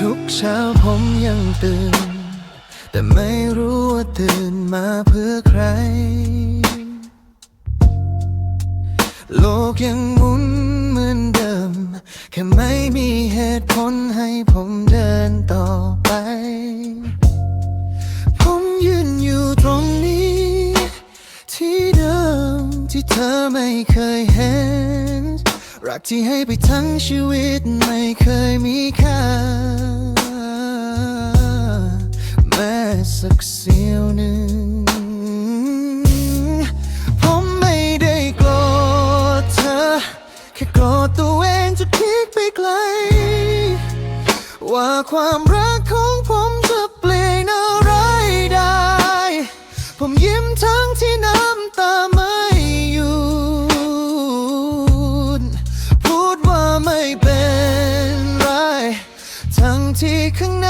ทุกเช้าผมยังตื่น แต่ไม่รู้ว่าตื่นมาเพื่อใคร โลกยังหมุนเหมือนเดิม แค่ไม่มีเหตุผลให้ผมเดินต่อไป ผมยืนอยู่ตรงนี้ ที่เดิมที่เธอไม่เคยเห็นรักที่ให้ไปทั้งชีวิตไม่เคยมีค่า สักเสี้ยวหนึ่ง ผมไม่ได้โกรธเธอ แค่โกรธตัวเองจะคิดไปไกล ว่าความรักของผมจะเปลี่ยนอะไรได้ ผมยิ้มทั้งที่น้ำตาไม่หยุดพูดว่าไม่เป็นไร ทั้งที่ข้างใน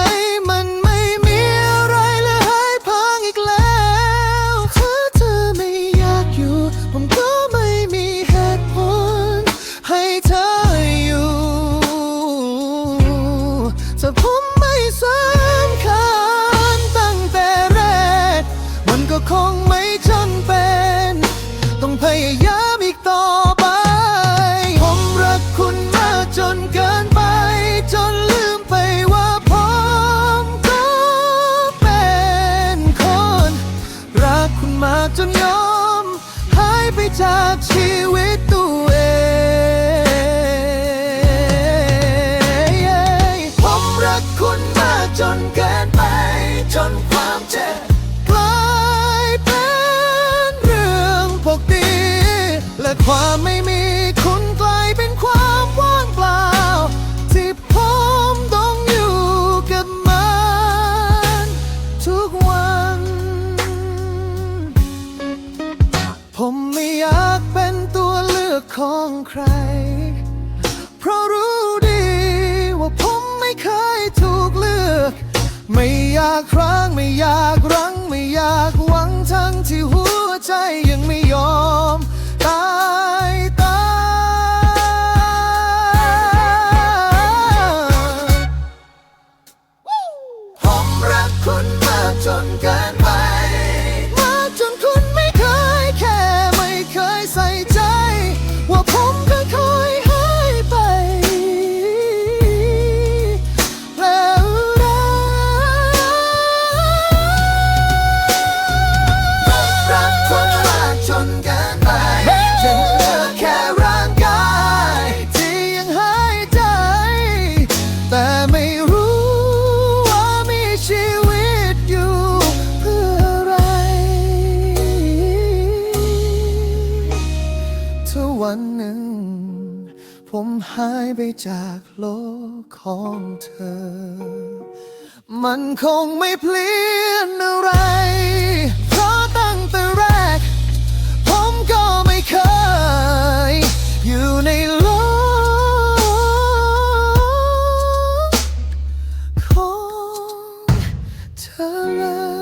จากชีวิตตัวเองผมรักคุณมากจนเกินไป จนความเจ็บกลายเป็นเรื่องปกติและความไม่ ใคร เพราะรู้ดีว่าผมไม่เคยถูกเลือก ไม่อยากครั้งไม่อยากรั้งไม่อยากหวังทั้งที่หัวใจยังไม่ยอมตายตายผมรักคุณมากจนเกิน ผมหายไปจากโลกของเธอ มันคงไม่เปลี่ยนอะไร เพราะตั้งแต่แรก ผมก็ไม่เคย อยู่ในโลกของเธอเลย